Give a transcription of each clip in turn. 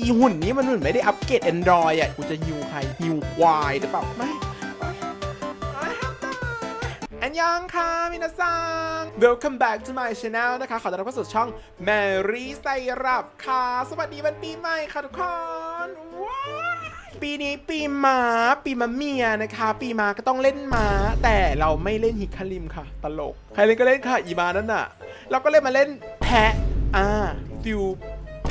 อีหุ่นนี้มันเหมือนไม่ได้อัปเกรด Android อะ กูจะฮิวใครฮิวควายหรือเปล่า ไม่อันยังค่ะมินาซัง Welcome back to my channel นะคะ ขอต้อนรับเข้าสู่ช่อง Mary ไซรับค่ะ สวัสดีวันปีใหม่ค่ะทุกคนว้าปีนี้ปีม้า ปีมะเมียนะคะ ปีม้าก็ต้องเล่นม้า แต่เราไม่เล่นฮิคาริมค่ะ ตลก ใครเล่นก็เล่นค่ะ อีมานั่นน่ะ เราก็เลยมาเล่นแพะ อ่าฟิว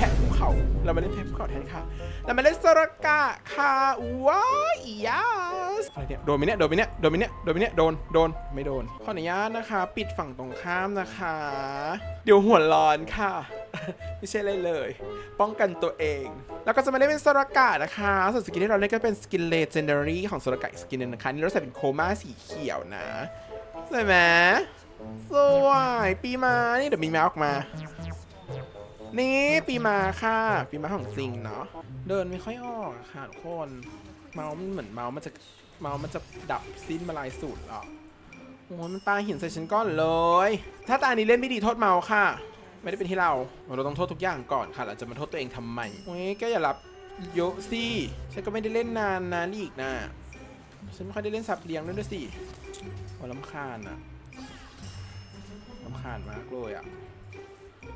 แพะภูเขา เรามาเล่นแพะภูเขาแทนค่ะ เรามาเล่นโซรากะค่ะว้ายยาสอะไรเนี่ย โดนไหมเนี่ย โดนไหมเนี่ย โดนไหมเนี่ย โดนไหมเนี่ย โดน โดน ไม่โดน ขออนุญาตนะคะ ปิดฝั่งตรงข้ามนะคะ เดี๋ยวหัวร้อนค่ะ ไม่ใช่เลยเลย ป้องกันตัวเอง แล้วก็จะมาเล่นเป็นโซรากะนะคะส่วนสกินที่เราเล่นก็เป็นสกินเลเจนดารีของโซรากะอีกสกินนึงนะคะนี่เราใส่เป็นโคม่าสีเขียวนะสวยไหมสวยปีมานี่เดี๋ยวมีแมวออกมา นี่ปีมาค่ะ ปีมาของจริงเนาะเดินไม่ค่อยออกอะค่ะทุกคนเมาส์มันเหมือนเมาส์มันจะเมาส์มันจะดับสิ้นมาลายสูตรหรอโอ้ยมันปาหินใส่ฉันก้อนเลย ถ้าตานี้เล่นไม่ดีโทษเมาส์ค่ะ ไม่ได้เป็นที่เรา เราต้องโทษทุกอย่างก่อนค่ะเราจะมาโทษตัวเองทำไมโอ้ยแกอย่ารับเยอะสิฉันก็ไม่ได้เล่นนานนานอีกนะฉันไม่ค่อยได้เล่นสับเลี้ยงด้วยด้วยสิโอ้ลำคาญอะลำคาญมากเลยอะ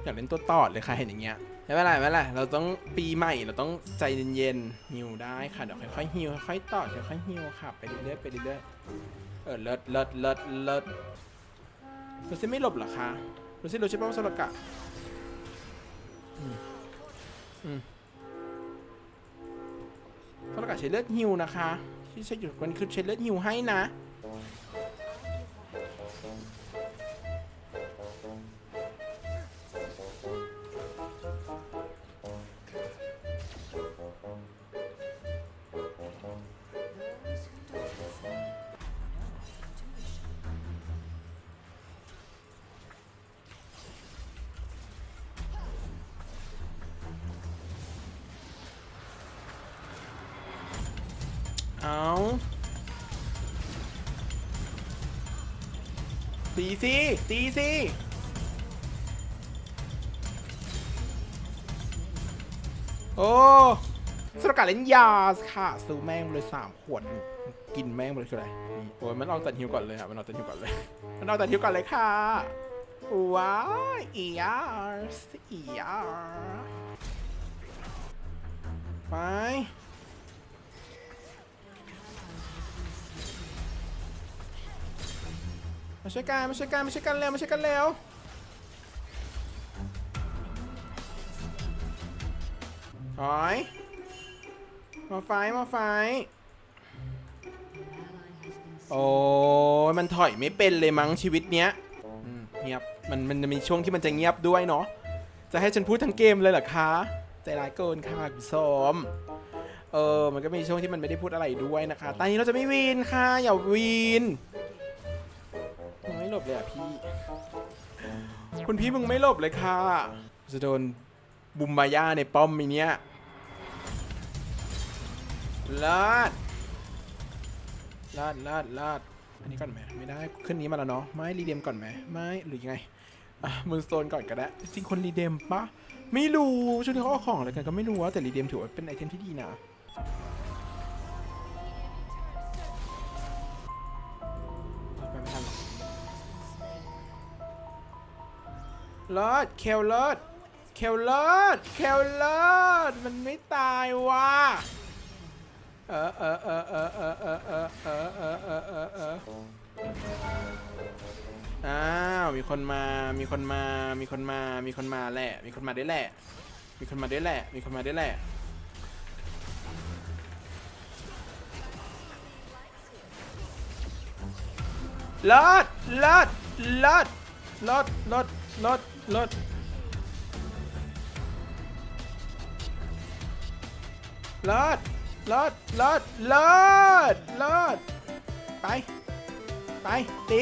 อยากเล่นตัวตอดเลยค่ะเห็นอย่างเงี้ยไม่เป็นไรไม่เป็นไรเราต้องปีใหม่เราต้องใจเย็นๆฮิวได้ค่ะเดี๋ยวค่อยๆฮิวค่อยๆตอดค่อยๆฮิวค่ะไปเรื่อยๆไปเรื่อยๆเออเลิศเลิศเลิศเลิศลูซี่ไม่หลบหรอคะลูซี่รู้ใช่ปะว่าโซลกะอืมอืมโซลกะใช้เลือดฮิวนะคะที่ใช้อยู่มันคือใช้เลือดฮิวให้นะ ตีสิตีสิโอ้สกัดเล่นยาค่ะซื้อแม่งเลยสามขวด กินแม่งเลยคืออะไรนี่โอ้ยมันเอาตัดฮิวก่อนเลยค่ะมันเอาตัดฮิวก่อนเลย มันเอาตัดฮิวก่อนเลยค่ะว้าวอียาร์สอียาร์ไป มาช่วยกันมาช่วยกันมาช่วยกันเร็วมาช่วยกันเร็วถอยมาไฟมาไฟโอ้ยมันถอยไม่เป็นเลยมั้งชีวิตเนี้ยเงียบมันมันจะมีช่วงที่มันจะเงียบด้วยเนาะจะให้ฉันพูดทั้งเกมเลยเหรอคะใจร้ายเกินค่ะคุณสมเออมันก็มีช่วงที่มันไม่ได้พูดอะไรด้วยนะคะตอนนี้เราจะไม่วีนค่ะอย่าวีน หลบเลยอะพี่ คุณพี่มึงไม่หลบเลยค่ะ จะโดนบุมบาย่าในป้อมมีเนี้ยลาด ลาดลาดลาด อันนี้ก่อนไหมไม่ได้ขึ้นนี้มาแล้วเนาะ ไม่รีเดมก่อนไหมไม่หรือยังไง อะมือโซนก่อนก็ได้ จริงคนรีเดมปะ ไม่รู้ช่วงนี้เขาเอาของอะไรกันก็ไม่รู้ว่าแต่รีเดมถือว่าเป็นไอเทมที่ดีนะ เลิศเคลเลิศเคลเลิศเคลเลิศมันไม่ตายว่ะเออเออเออเออเออเออเออเออเออเออเออเอออ้าวมีคนมา มีคนมา มีคนมา มีคนมาแหละ มีคนมาได้แหละ มีคนมาได้แหละ มีคนมาได้แหละลิศเลิศเลิศเลิศเลิศเลิศ ลดลดลดลดลดลิศไป ไป ตี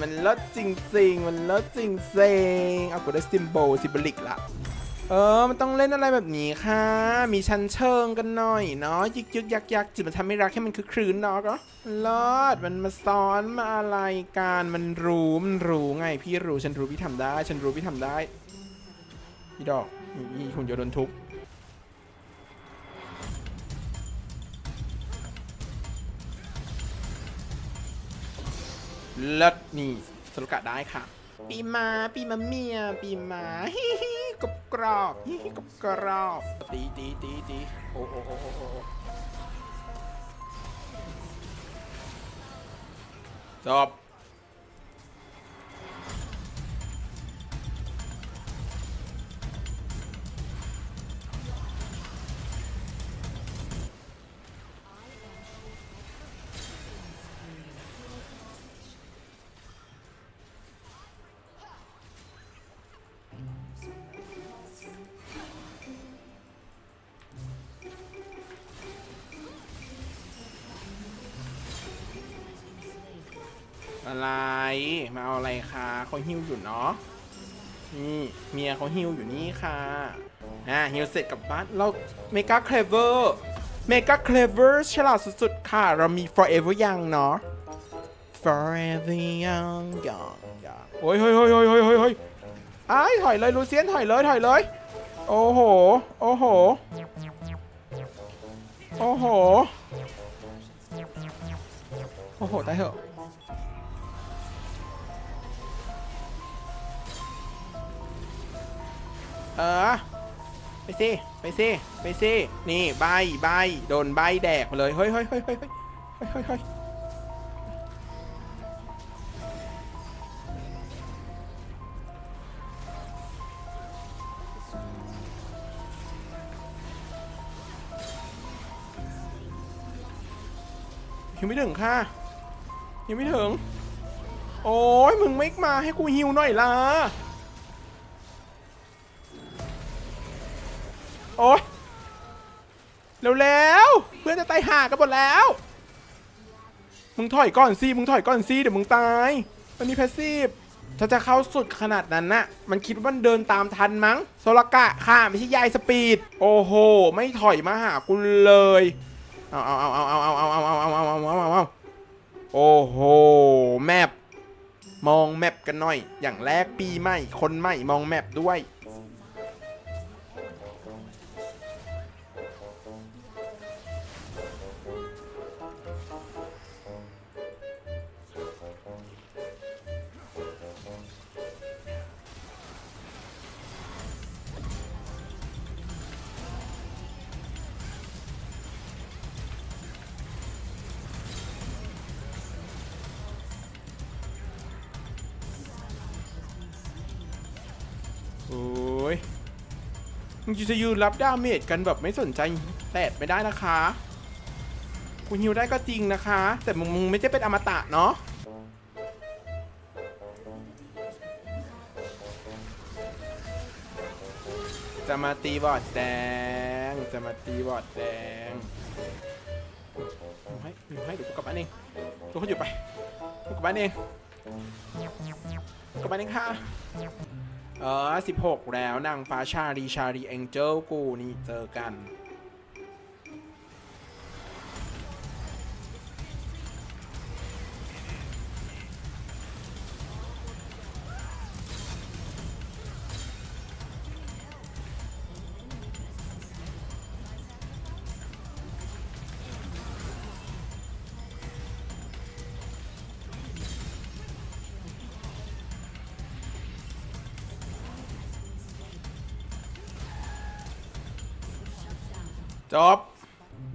มันลิศจริงๆ มันลิศจริงๆเอากูได้ซิมโบลซิมบลิกละ เออ มันต้องเล่นอะไรแบบนี้ค่ะ มีชั้นเชิงกันหน่อยเนาะยึกยึกยักยักจิตมันทำให้รักให้มันคือครื้นเนาะก็ลอดมันมาซ้อนมาอะไรกันมันรู้มันรู้ไงพี่รู้ฉันรู้พี่ทำได้ ฉันรู้พี่ทำได้อีดอกอีอีหุ่นยนต์โดนทุบเลิศนี่สรุปกะได้ค่ะ ปีมาปีมาเมียปีมาฮิฮิ กรอบกรอบฮิฮิกรอบกรอบตีตีตีตีโอ้โอ้โอ้โอ้โอ้จบ อะไร มาเอาอะไรคะเขาหิ้วอยู่เนาะนี่เมียเขาหิ้วอยู่นี่ค่ะอ่าหิ้วเสร็จกลับบ้านเราเมกาเคลเวอร์เมกาเคลเวอร์ฉลาดสุดๆค่ะ เรามี forever young เนาะ forever young young young โอ้ยเฮ้ยเฮ้ยเฮ้ยเฮ้ยเฮ้ยเฮ้ยอ้ถอยเลยลูเซียนถอยเลยถอยเลย โอ้โห โอ้โห โอ้โห โอ้โหตายเหอ เออ ไปสิ ไปสิ ไปสิ นี่ใบใบโดนใบแดกไปเลย เฮ้ยเฮ้ยเฮ้ยเฮ้ยเฮ้ยเฮ้ยเฮ้ยยังไม่ถึงค่ะ ยังไม่ถึง โอ้ยมึงไม่มาให้กูฮิวหน่อยล่ะ โอ๊ยเร็วๆเพื่อนจะตายห่ากันหมดแล้ว มึงถอยก่อนสิมึงถอยก่อนสิเดี๋ยวมึงตาย มันมีแพสซีฟถ้าจะเข้าสุดขนาดนั้นน่ะมันคิดว่ามันเดินตามทันมั้งโซลกะค่ะไม่ใช่ยายสปีด โอ้โห ไม่ถอยมาหากูเลย เอาเอาเอาเอาเอาเอาเอาเอาเอาเอาเอาเอาเอาเอาโอ้โห แมปมองแมปกันหน่อย อย่างแรกปีใหม่ คนใหม่ มองแมปด้วย มึงจะยืนรับดาเมจกันแบบไม่สนใจแตดไม่ได้นะคะ กูฮิวได้ก็จริงนะคะ แต่มึงมึงไม่ใช่เป็นอมตะเนาะจะมาตีบอดแดง จะมาตีบอดแดงให้ให้เดี๋ยวกูกลับบ้านเองตัวเขาอยู่ไปกูกลับบ้านเองกลับบ้านเองค่ะ เออ16 แล้วนางฟ้าชาลีชาลีแองเจิลกูนี่เจอกัน จบ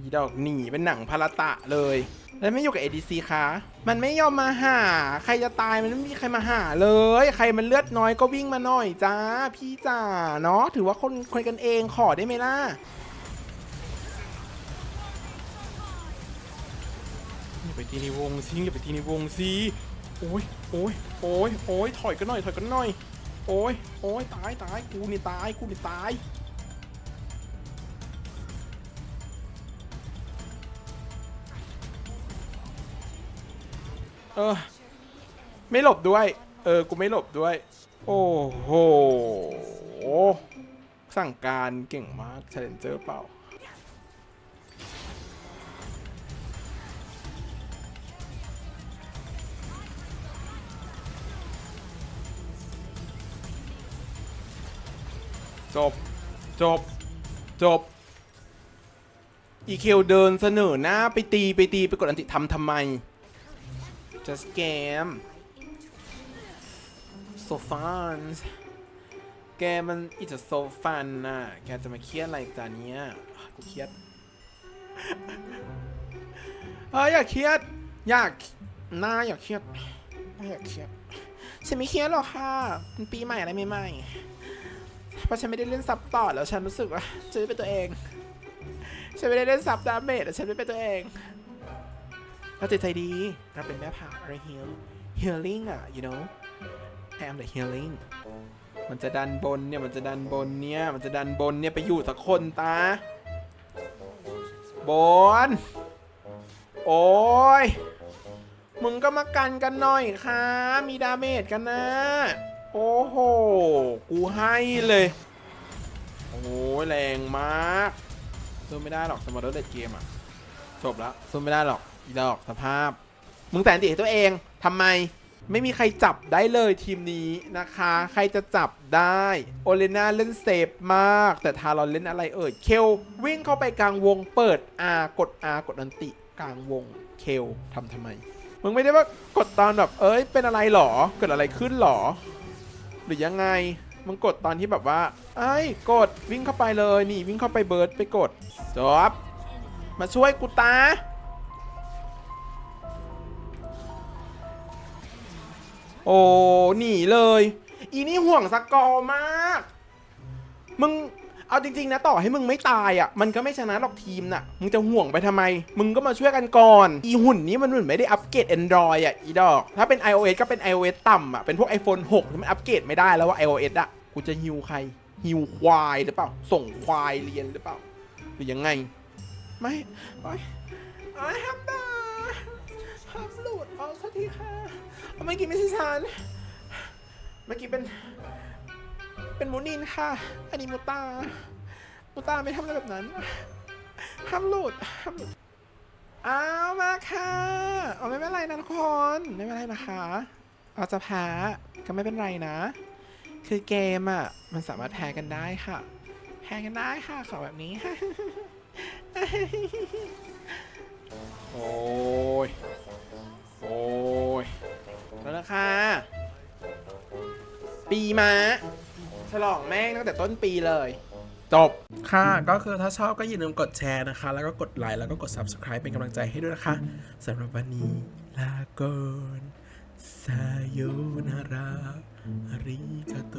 อีดอกหนีเป็นหนังพาราตะเลย แล้วไม่อยู่กับ ADC คะมันไม่ยอมมาหา ใครจะตายมันไม่มีใครมาหาเลย ใครมันเลือดน้อยก็วิ่งมาหน่อยจ้า พี่จ๋าเนาะถือว่าคนคนกันเองขอได้ไหมล่ะอย่าไปทีในวงซิอย่าไปทีในวงซิโอ้ยโอ้ยโอ้ยโอ้ยถอยกันหน่อยถอยกันหน่อย โอ้ยโอ้ยตายตายกูนี่ตายกูนี่ตาย เออ ไม่หลบด้วย เออ กูไม่หลบด้วย โอ้โห สั่งการเก่งมากเชลเลนเจอร์เปล่า จบ จบ จบ อีเคลเดินเสนอหน้าไปตีไปตีไปกดอันติทำทำไม just game so fun แกมัน it's so fun น่ะ แกจะมาเครียดอะไรจานเนี้ยกูเครียดเฮ้ยอยากเครียด อยากหน้าอยากเครียดไม่อยากเครียด ฉันไม่เครียดหรอกค่ะมันปีใหม่อะไรใหม่ๆเพราะฉันไม่ได้เล่นซับต่อแล้วฉันรู้สึกว่าฉันเป็นตัวเอง ฉันไม่ได้เล่นซับดาเมจแต่ฉันไม่เป็นตัวเอง เราจิตใจดีเราเป็นแม่ผ่าอะไร heal healing อะ you know I am the healing มันจะดันบนเนี่ย มันจะดันบนเนี่ย มันจะดันบนเนี่ย ไปอยู่สักคนตา บน โอ้ย มึงก็มากันกันหน่อยค่ะ มีดาเมจกันนะ โอ้โห กูให้เลย โอ้ยแรงมาก สู้ไม่ได้หรอกสมอร์เดเกมอะ จบแล้วสู้ไม่ได้หรอก อีดอกสภาพ มึงแต่งติให้ตัวเองทำไม ไม่มีใครจับได้เลยทีมนี้นะคะ ใครจะจับได้ โอเลนาเล่นเซฟมาก แต่ทารอนเล่นอะไรเอ่ย เคลวิ่งเข้าไปกลางวงเปิด R กด R กดอันติ กลางวงเคลทำทำไม มึงไม่ได้ว่ากดตอนแบบ เอ้ย เป็นอะไรหรอ เกิดอะไรขึ้นหรอ หรือยังไงมึงกดตอนที่แบบว่าไอ้กดวิ่งเข้าไปเลยนี่วิ่งเข้าไปเบิร์ดไปกดจบมาช่วยกูตา โอ้หนีเลย อีนี่ห่วงสกอร์มาก มึงเอาจริงๆนะต่อให้มึงไม่ตายอะ มันก็ไม่ชนะหรอกทีมน่ะ มึงจะห่วงไปทำไม มึงก็มาช่วยกันก่อน อีหุ่นนี้มันเหมือนไม่ได้อัปเกรด Android อะอีดอก ถ้าเป็น iOS ก็เป็น iOS ต่ำอะ เป็นพวก iPhone 6ที่มันอัปเกรดไม่ได้แล้วว่า iOS อะ กูจะฮิวใครฮิวควายหรือเปล่า ส่งควายเรียนหรือเปล่า หรือยังไง ไม่โอ๊ยโอ๊ยห้ามด่าห้ามหลุดเอาสักทีค่ะ เมื่อกี้ไม่ใช่ฉันเมื่อกี้เป็น เป็นมูนินค่ะ อันนี้มูตามูตาไม่ทำอะไรแบบนั้น ห้ามหลุดห้ามหลุดเอามาค่ะเอาไม่เป็นไรนะทุกคนไม่เป็นไรนะคะ เอาจะแพ้ก็ไม่เป็นไรนะ คือเกมอะ มันสามารถแพ้กันได้ค่ะ แพ้กันได้ค่ะขอแบบนี้ โอ้ย โอ้ย แล้วนะค่ะปีม้าฉลองแม่งตั้งแต่ต้นปีเลย จบ ค่ะ ก็คือถ้าชอบก็อย่าลืมกดแชร์นะคะ แล้วก็กดไลค์แล้วก็กด Subscribe เป็นกำลังใจให้ด้วยนะคะสำหรับวันนี้ลาก่อนซาโยนาราอาริกาโต